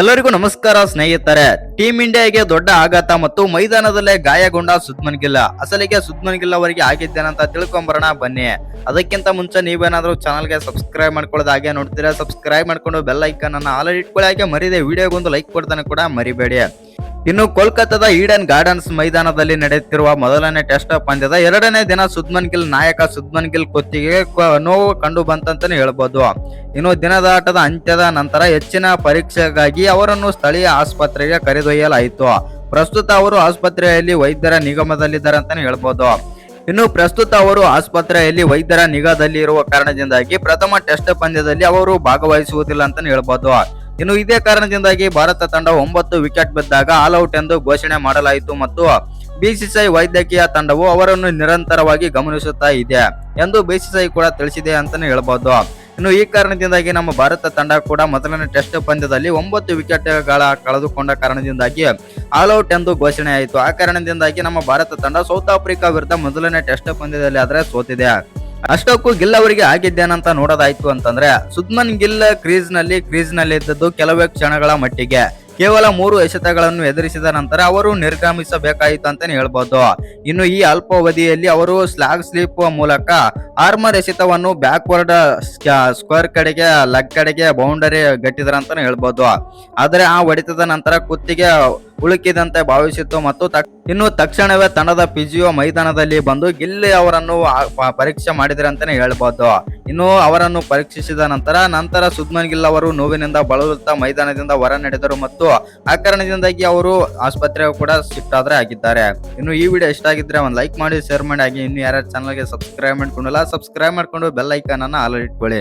ಎಲ್ಲರಿಗೂ ನಮಸ್ಕಾರ ಸ್ನೇಹಿತರೆ. ಟೀಮ್ ಇಂಡಿಯಾಗೆ ದೊಡ್ಡ ಆಘಾತ ಮತ್ತು ಮೈದಾನದಲ್ಲೇ ಗಾಯಗೊಂಡ ಸುದ್ಮನ್ ಗಿಲ್ಲ. ಅಸಲಿಗೆ ಸುದ್ಮನ್ ಗಿಲ್ ಅವರಿಗೆ ಆಗಿದ್ದೇನಂತ ತಿಳ್ಕೊಂಬರೋಣ ಬನ್ನಿ. ಅದಕ್ಕಿಂತ ಮುಂಚೆ ನೀವೇನಾದ್ರೂ ಚಾನಲ್ಗೆ ಸಬ್ಸ್ಕ್ರೈಬ್ ಮಾಡ್ಕೊಳ್ಳೋದು ಹಾಗೆ ನೋಡ್ತೀರಾ, ಸಬ್ಸ್ಕ್ರೈಬ್ ಮಾಡ್ಕೊಂಡು ಬೆಲ್ ಐಕನ್ ಅನ್ನ ಆಲ್ ಇಟ್ಕೊಳ್ಳಿ ಹಾಗೆ ಮರಿದೆ. ವಿಡಿಯೋಗೊಂದು ಲೈಕ್ ಕೊಡ್ತಾನೆ ಕೂಡ ಮರಿಬೇಡಿ. ಇನ್ನು ಕೋಲ್ಕತ್ತಾದ ಈಡನ್ ಗಾರ್ಡನ್ಸ್ ಮೈದಾನದಲ್ಲಿ ನಡೆಯುತ್ತಿರುವ ಮೊದಲನೇ ಟೆಸ್ಟ್ ಪಂದ್ಯದ ಎರಡನೇ ದಿನ ಸುದ್ಮನ್ ಗಿಲ್ ನಾಯಕ ಸುದ್ಮನ್ ಗಿಲ್ ಕೊತ್ತಿಗೆ ನೋವು ಕಂಡು ಬಂತಂತಾನೆ ಹೇಳ್ಬೋದು. ಇನ್ನು ದಿನದ ಆಟದ ಅಂತ್ಯದ ನಂತರ ಹೆಚ್ಚಿನ ಪರೀಕ್ಷೆಗಾಗಿ ಅವರನ್ನು ಸ್ಥಳೀಯ ಆಸ್ಪತ್ರೆಗೆ ಕರೆದೊಯ್ಯಲಾಯಿತು. ಪ್ರಸ್ತುತ ಅವರು ಆಸ್ಪತ್ರೆಯಲ್ಲಿ ವೈದ್ಯರ ನಿಗಮದಲ್ಲಿದ್ದಾರೆ ಅಂತಾನೆ ಹೇಳ್ಬೋದು. ಇನ್ನು ಪ್ರಸ್ತುತ ಅವರು ಆಸ್ಪತ್ರೆಯಲ್ಲಿ ವೈದ್ಯರ ನಿಗಾದಲ್ಲಿ ಇರುವ ಕಾರಣದಿಂದಾಗಿ ಪ್ರಥಮ ಟೆಸ್ಟ್ ಪಂದ್ಯದಲ್ಲಿ ಅವರು ಭಾಗವಹಿಸುವುದಿಲ್ಲ ಅಂತಾನೆ ಹೇಳ್ಬೋದು. ಇನ್ನು ಇದೇ ಕಾರಣದಿಂದಾಗಿ ಭಾರತ ತಂಡ ಒಂಬತ್ತು ವಿಕೆಟ್ ಬಿದ್ದಾಗ ಆಲ್ ಔಟ್ ಎಂದು ಘೋಷಣೆ ಮಾಡಲಾಯಿತು ಮತ್ತು ಬಿಸಿಸಿಐ ವೈದ್ಯಕೀಯ ತಂಡವು ಅವರನ್ನು ನಿರಂತರವಾಗಿ ಗಮನಿಸುತ್ತಾ ಇದೆ ಎಂದು ಬಿಸಿಸಿಐ ಕೂಡ ತಿಳಿಸಿದೆ ಅಂತಾನೆ ಹೇಳ್ಬೋದು. ಇನ್ನು ಈ ಕಾರಣದಿಂದಾಗಿ ನಮ್ಮ ಭಾರತ ತಂಡ ಕೂಡ ಮೊದಲನೇ ಟೆಸ್ಟ್ ಪಂದ್ಯದಲ್ಲಿ ಒಂಬತ್ತು ವಿಕೆಟ್ಗಳ ಕಳೆದುಕೊಂಡ ಕಾರಣದಿಂದಾಗಿ ಆಲ್ ಔಟ್ ಎಂದು ಘೋಷಣೆ ಆಯಿತು. ಆ ಕಾರಣದಿಂದಾಗಿ ನಮ್ಮ ಭಾರತ ತಂಡ ಸೌತ್ ಆಫ್ರಿಕಾ ವಿರುದ್ಧ ಮೊದಲನೇ ಟೆಸ್ಟ್ ಪಂದ್ಯದಲ್ಲಿ ಆದರೆ ಸೋತಿದೆ. ಅಷ್ಟಕ್ಕೂ ಗಿಲ್ ಅವರಿಗೆ ಆಗಿದ್ದೇನಂತ ನೋಡೋದಾಯ್ತು ಅಂತಂದ್ರೆ ಸುದ್ಮನ್ ಗಿಲ್ ಕ್ರೀಸ್ನಲ್ಲಿ ಕ್ರೀಸ್ನಲ್ಲಿ ಇದ್ದದ್ದು ಕೆಲವೇ ಕ್ಷಣಗಳ ಮಟ್ಟಿಗೆ. ಕೇವಲ ಮೂರು ಎಸೆತಗಳನ್ನು ಎದುರಿಸಿದ ನಂತರ ಅವರು ನಿರ್ಗಮಿಸಬೇಕಾಯಿತು ಅಂತಾನೆ ಹೇಳ್ಬೋದು. ಇನ್ನು ಈ ಅಲ್ಪಾವಧಿಯಲ್ಲಿ ಅವರು ಸ್ಲಾಗ್ ಸ್ಲೀಪ್ ಮೂಲಕ ಆರ್ಮರ್ ಎಸೆತವನ್ನು ಬ್ಯಾಕ್ವರ್ಡ್ ಸ್ಕ್ವೇರ್ ಕಡೆಗೆ, ಲೆಗ್ ಕಡೆಗೆ ಬೌಂಡರಿ ಗಟ್ಟಿದ್ರ ಅಂತಾನೆ ಹೇಳ್ಬೋದು. ಆದರೆ ಆ ಹೊಡೆತದ ನಂತರ ಕುತ್ತಿಗೆ ಉಳುಕಿದಂತೆ ಭಾವಿಸಿತ್ತು ಮತ್ತು ಇನ್ನು ತಕ್ಷಣವೇ ತಂಡದ ಪಿಜಿಯೋ ಮೈದಾನದಲ್ಲಿ ಬಂದು ಗಿಲ್ಲಿ ಅವರನ್ನು ಪರೀಕ್ಷೆ ಮಾಡಿದ್ರೆ ಅಂತಾನೆ ಹೇಳ್ಬೋದು. ಇನ್ನು ಅವರನ್ನು ಪರೀಕ್ಷಿಸಿದ ನಂತರ ನಂತರ ಸುದ್ಮನ್ ಗಿಲ್ ಅವರು ನೋವಿನಿಂದ ಬಳಲುತ್ತಾ ಮೈದಾನದಿಂದ ಹೊರ ನಡೆದರು ಮತ್ತು ಆ ಕಾರಣದಿಂದಾಗಿ ಅವರು ಆಸ್ಪತ್ರೆಗೂ ಕೂಡ ಶಿಫ್ಟ್ ಆದ್ರೆ ಆಗಿದ್ದಾರೆ. ಇನ್ನು ಈ ವಿಡಿಯೋ ಇಷ್ಟ ಆಗಿದ್ರೆ ಒಂದು ಲೈಕ್ ಮಾಡಿ, ಶೇರ್ ಮಾಡಿ, ಹಾಗೆ ಇನ್ನು ಯಾರ್ಯಾರು ಚಾನಲ್ಗೆ ಸಬ್ಸ್ಕ್ರೈಬ್ ಮಾಡ್ಕೊಂಡಿಲ್ಲ, ಸಬ್ಸ್ಕ್ರೈಬ್ ಮಾಡ್ಕೊಂಡು ಬೆಲ್ ಐಕಾನ್ ಅನ್ನ ಆಲ್ ಇಟ್ಕೊಳ್ಳಿ.